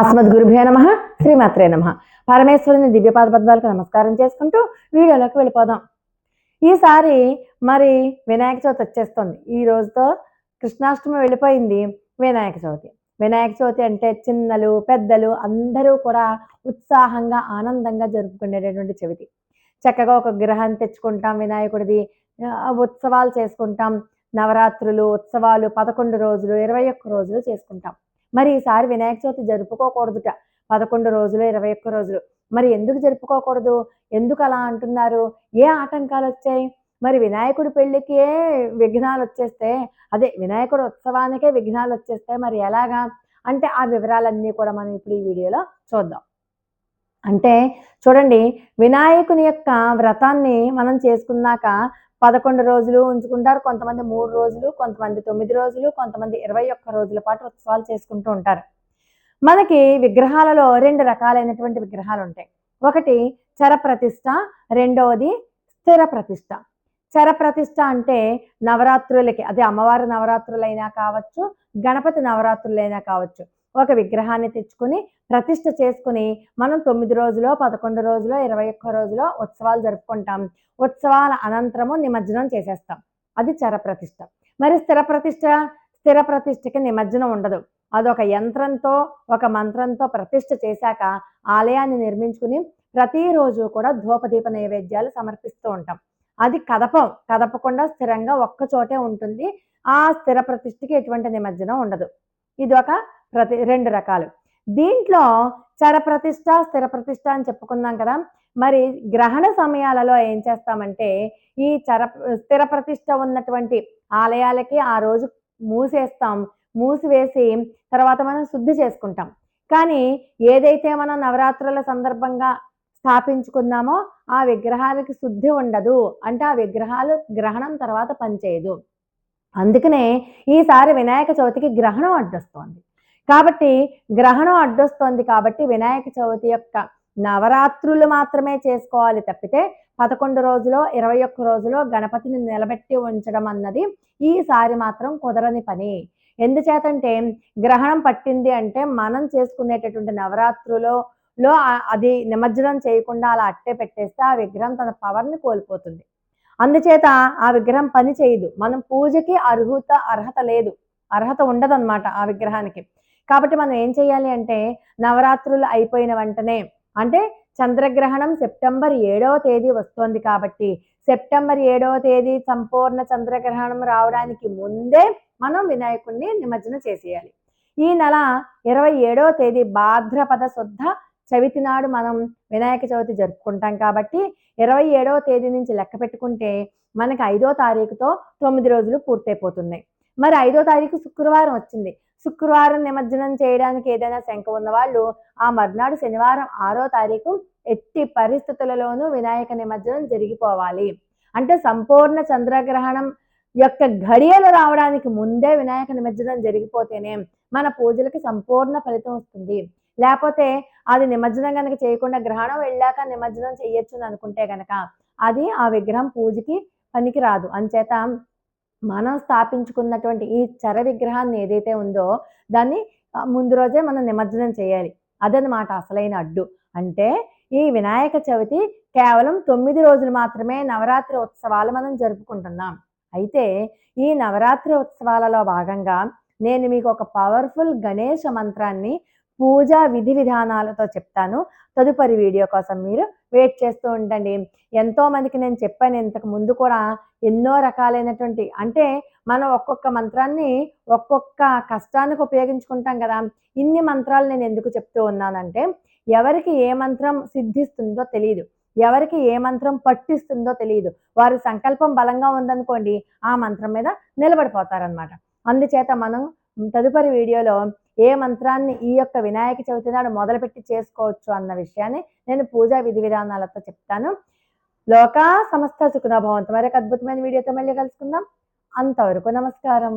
అస్మద్ గురుభ్యో నమ శ్రీమాత్రే నమ. పరమేశ్వరుని దివ్యపాద పద్మాలకు నమస్కారం చేసుకుంటూ వీడియోలోకి వెళ్ళిపోదాం. ఈసారి మరి వినాయక చవితి వచ్చేస్తుంది. ఈ రోజుతో కృష్ణాష్టమి వెళ్ళిపోయింది వినాయక చవితి. వినాయక చవితి అంటే చిన్నలు పెద్దలు అందరూ కూడా ఉత్సాహంగా ఆనందంగా జరుపుకునేటటువంటి చవితి. చక్కగా ఒక గ్రహాన్ని తెచ్చుకుంటాం వినాయకుడిది. ఉత్సవాలు చేసుకుంటాం. నవరాత్రులు ఉత్సవాలు పదకొండు రోజులు ఇరవై ఒక్క రోజులు చేసుకుంటాం. మరి ఈసారి వినాయక చవితి జరుపుకోకూడదుట. పదకొండు రోజులు ఇరవై ఒక్క రోజులు. మరి ఎందుకు జరుపుకోకూడదు? ఎందుకు అలా అంటున్నారు? ఏ ఆటంకాలు వచ్చాయి? మరి వినాయకుడి పెళ్ళికే విఘ్నాలు వచ్చేస్తే అదే వినాయకుడు ఉత్సవానికే విఘ్నాలు వచ్చేస్తే మరి ఎలాగా? అంటే ఆ వివరాలన్నీ కూడా మనం ఇప్పుడు ఈ వీడియోలో చూద్దాం. అంటే చూడండి వినాయకుని యొక్క వ్రతాన్ని మనం చేసుకున్నాక పదకొండు రోజులు ఉంచుకుంటారు కొంతమంది మూడు రోజులు కొంతమంది తొమ్మిది రోజులు కొంతమంది ఇరవై ఒక్క రోజుల పాటు ఉత్సవాలు చేసుకుంటూ ఉంటారు. మనకి విగ్రహాలలో రెండు రకాలైనటువంటి విగ్రహాలు ఉంటాయి. ఒకటి చర ప్రతిష్ట రెండవది స్థిర ప్రతిష్ట చరప్రతిష్ట అంటే నవరాత్రులకి అదే అమ్మవారి నవరాత్రులైనా కావచ్చు గణపతి నవరాత్రులైనా కావచ్చు. ఒక విగ్రహాన్ని తెచ్చుకుని ప్రతిష్ట చేసుకుని మనం తొమ్మిది రోజులో పదకొండు రోజులో ఇరవై ఒక్క రోజులో ఉత్సవాలు జరుపుకుంటాం. ఉత్సవాల అనంతరము నిమజ్జనం చేసేస్తాం. అది చర ప్రతిష్ట మరి స్థిర ప్రతిష్ట స్థిర ప్రతిష్టకి నిమజ్జనం ఉండదు. అదొక యంత్రంతో ఒక మంత్రంతో ప్రతిష్ట చేశాక ఆలయాన్ని నిర్మించుకుని ప్రతిరోజు కూడా ధూపదీప నైవేద్యాలు సమర్పిస్తూ ఉంటాం. అది కదపం. కదపకుండా స్థిరంగా ఒక్కచోటే ఉంటుంది. ఆ స్థిర ప్రతిష్టకి ఎటువంటి నిమజ్జనం ఉండదు. ఇది ఒక ప్రతి రెండు రకాలు. దీంట్లో చరప్రతిష్ట స్థిర ప్రతిష్ట అని చెప్పుకున్నాం కదా. మరి గ్రహణ సమయాలలో ఏం చేస్తామంటే ఈ చర స్థిర ప్రతిష్ట ఉన్నటువంటి ఆలయాలకి ఆ రోజు మూసేస్తాం. మూసివేసి తర్వాత మనం శుద్ధి చేసుకుంటాం. కానీ ఏదైతే మనం నవరాత్రుల సందర్భంగా స్థాపించుకున్నామో ఆ విగ్రహాలకి శుద్ధి ఉండదు. అంటే ఆ విగ్రహాలు గ్రహణం తర్వాత పనిచేయదు. అందుకనే ఈసారి వినాయక చవితికి గ్రహణం అడ్డొస్తోంది. కాబట్టి గ్రహణం అడ్డొస్తోంది కాబట్టి వినాయక చవితి యొక్క నవరాత్రులు మాత్రమే చేసుకోవాలి తప్పితే పదకొండు రోజులో ఇరవై ఒక్క రోజులో గణపతిని నిలబెట్టి ఉంచడం అన్నది ఈసారి మాత్రం కుదరని పని. ఎందుచేతంటే గ్రహణం పట్టింది అంటే మనం చేసుకునేటటువంటి నవరాత్రులో లో అది నిమజ్జనం చేయకుండా అలా అట్టే పెట్టేస్తే ఆ విగ్రహం తన పవర్ని కోల్పోతుంది. అందుచేత ఆ విగ్రహం పని చేయదు. మనం పూజకి అర్హత అర్హత లేదు. అర్హత ఉండదన్నమాట ఆ విగ్రహానికి. కాబట్టి మనం ఏం చేయాలి అంటే నవరాత్రులు అయిపోయిన వెంటనే అంటే చంద్రగ్రహణం సెప్టెంబర్ ఏడవ తేదీ వస్తోంది కాబట్టి సెప్టెంబర్ ఏడవ తేదీ సంపూర్ణ చంద్రగ్రహణం రావడానికి ముందే మనం వినాయకుడిని నిమజ్జనం చేసేయాలి. ఈ నెల ఇరవై ఏడవ తేదీ భాద్రపద శుద్ధ చవితి నాడు మనం వినాయక చవితి జరుపుకుంటాం కాబట్టి ఇరవై ఏడవ తేదీ నుంచి లెక్క పెట్టుకుంటే మనకి ఐదో తారీఖుతో తొమ్మిది రోజులు పూర్తయిపోతున్నాయి. మరి ఐదో తారీఖు శుక్రవారం వచ్చింది. శుక్రవారం నిమజ్జనం చేయడానికి ఏదైనా శంక ఉన్న వాళ్ళు ఆ మర్నాడు శనివారం ఆరో తారీఖు ఎట్టి పరిస్థితులలోనూ వినాయక నిమజ్జనం జరిగిపోవాలి. అంటే సంపూర్ణ చంద్రగ్రహణం యొక్క ఘడియలు రావడానికి ముందే వినాయక నిమజ్జనం జరిగిపోతేనే మన పూజలకి సంపూర్ణ ఫలితం వస్తుంది. లేకపోతే అది నిమజ్జనం కనుక చేయకుండా గ్రహణం వెళ్ళాక నిమజ్జనం చేయొచ్చు అని అనుకుంటే గనక అది ఆ విగ్రహం పూజకి పనికి రాదు అంచేత మనం స్థాపించుకున్నటువంటి ఈ చర విగ్రహాన్ని ఏదైతే ఉందో దాన్ని ముందు రోజే మనం నిమజ్జనం చేయాలి. అదనమాట అసలైన అడ్డు. అంటే ఈ వినాయక చవితి కేవలం తొమ్మిది రోజులు మాత్రమే నవరాత్రి ఉత్సవాలు మనం జరుపుకుంటున్నాం. అయితే ఈ నవరాత్రి ఉత్సవాలలో భాగంగా నేను మీకు ఒక పవర్ఫుల్ గణేష మంత్రాన్ని పూజా విధి విధానాలతో చెప్తాను. తదుపరి వీడియో కోసం మీరు వెయిట్ చేస్తూ ఉండండి. ఎంతో మందికి నేను చెప్పాను ఇంతకు ముందు కూడా ఎన్నో రకాలైనటువంటి అంటే మనం ఒక్కొక్క మంత్రాన్ని ఒక్కొక్క కష్టానికి ఉపయోగించుకుంటాం కదా. ఇన్ని మంత్రాలు నేను ఎందుకు చెప్తూ ఉన్నానంటే ఎవరికి ఏ మంత్రం సిద్ధిస్తుందో తెలియదు ఎవరికి ఏ మంత్రం పట్టిస్తుందో తెలియదు వారి సంకల్పం బలంగా ఉందనుకోండి ఆ మంత్రం మీద నిలబడిపోతారనమాట అందుచేత మనం తదుపరి వీడియోలో ఏ మంత్రాన్ని ఈ యొక్క వినాయక చవితి నాడు మొదలుపెట్టి చేసుకోవచ్చు అన్న విషయాన్ని నేను పూజా విధి విధానాలతో చెప్తాను. లోకా సమస్త సుఖనభవంతు మరొక అద్భుతమైన వీడియోతో మళ్ళీ కలుసుకుందాం. అంతవరకు నమస్కారం.